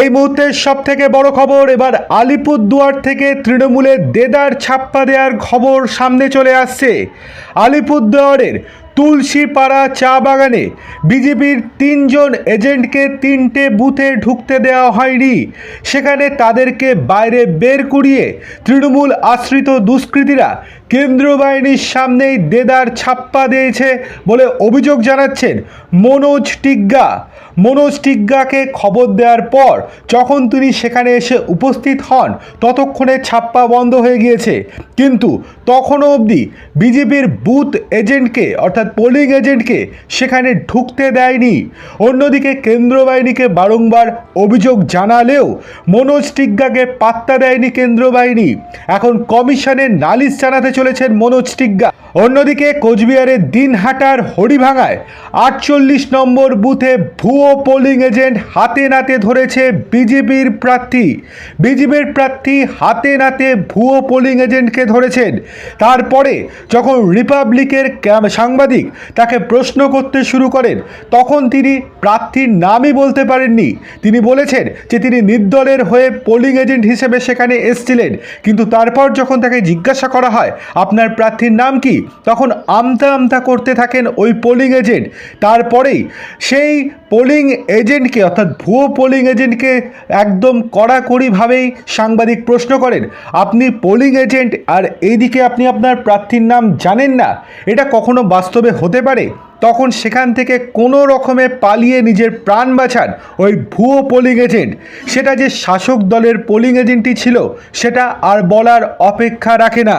এই মুহূর্তে সব থেকে বড় খবর, এবার আলিপুরদুয়ার থেকে তৃণমূলের দেদার ছাপ্পা দেওয়ার খবর সামনে চলে আসছে। আলিপুরদুয়ারের তুলসীপাড়া চা বাগানে বিজেপির তিনজন এজেন্টকে তিনটে বুথে ঢুকতে দেওয়া হয়নি। সেখানে তাদেরকে বাইরে বের করিয়ে তৃণমূল আশ্রিত দুষ্কৃতীরা কেন্দ্রীয় বাহিনীর সামনেই দেদার ছাপ্পা দিয়েছে বলে অভিযোগ জানাচ্ছেন মনোজ টিগ্গা। মনোজ টিগ্গাকে খবর দেওয়ার পর যখন তিনি সেখানে এসে উপস্থিত হন, ততক্ষণে ছাপ্পা বন্ধ হয়ে গিয়েছে। কিন্তু তখনও অবধি বিজেপির বুথ এজেন্টকে, অর্থাৎ পোলিং এজেন্টকে সেখানে ঢুকতে দেয়নি। অন্যদিকে কেন্দ্র বাহিনীকে বারংবার অভিযোগ জানালেও মনোজ টিগ্গাকে পাত্তা দেয়নি কেন্দ্র বাহিনী। এখন কমিশনে নালিশ জানাতে চলেছেন মনোজ টিগ্গা। অন্যদিকে কোচবিহারের দিনহাটার হরিভাঙায় আটচল্লিশ নম্বর বুথে ভুয়ো পোলিং এজেন্ট হাতে নাতে ধরেছে বিজেপির প্রার্থী। বিজেপির প্রার্থী হাতে নাতে ভুয়ো পোলিং এজেন্টকে ধরেছেন। তারপরে যখন রিপাবলিকের সাংবাদিক তাকে প্রশ্ন করতে শুরু করেন, তখন তিনি প্রার্থীর নামই বলতে পারেননি। তিনি বলেছেন যে তিনি নির্দলের হয়ে পোলিং এজেন্ট হিসেবে সেখানে এসছিলেন। কিন্তু তারপর যখন তাকে জিজ্ঞাসা করা হয়, আপনার প্রার্থীর নাম কি? তখন আমতা আমতা করতে থাকেন ওই পোলিং এজেন্ট তারপরেই সেই পোলিং এজেন্টকে অর্থাৎ ভুয়ো পোলিং এজেন্টকে একদম কড়াকড়িভাবেই সাংবাদিক প্রশ্ন করেন, আপনি পোলিং এজেন্ট আর এইদিকে আপনি আপনার প্রার্থীর নাম জানেন না? এটা কখনো বাস্তবে হতে পারে? তখন সেখান থেকে কোনো রকমে পালিয়ে নিজের প্রাণ বাঁচান ওই ভুয়ো পোলিং এজেন্ট সেটা যে শাসক দলের পোলিং এজেন্টই ছিল, সেটা আর বলার অপেক্ষা রাখে না।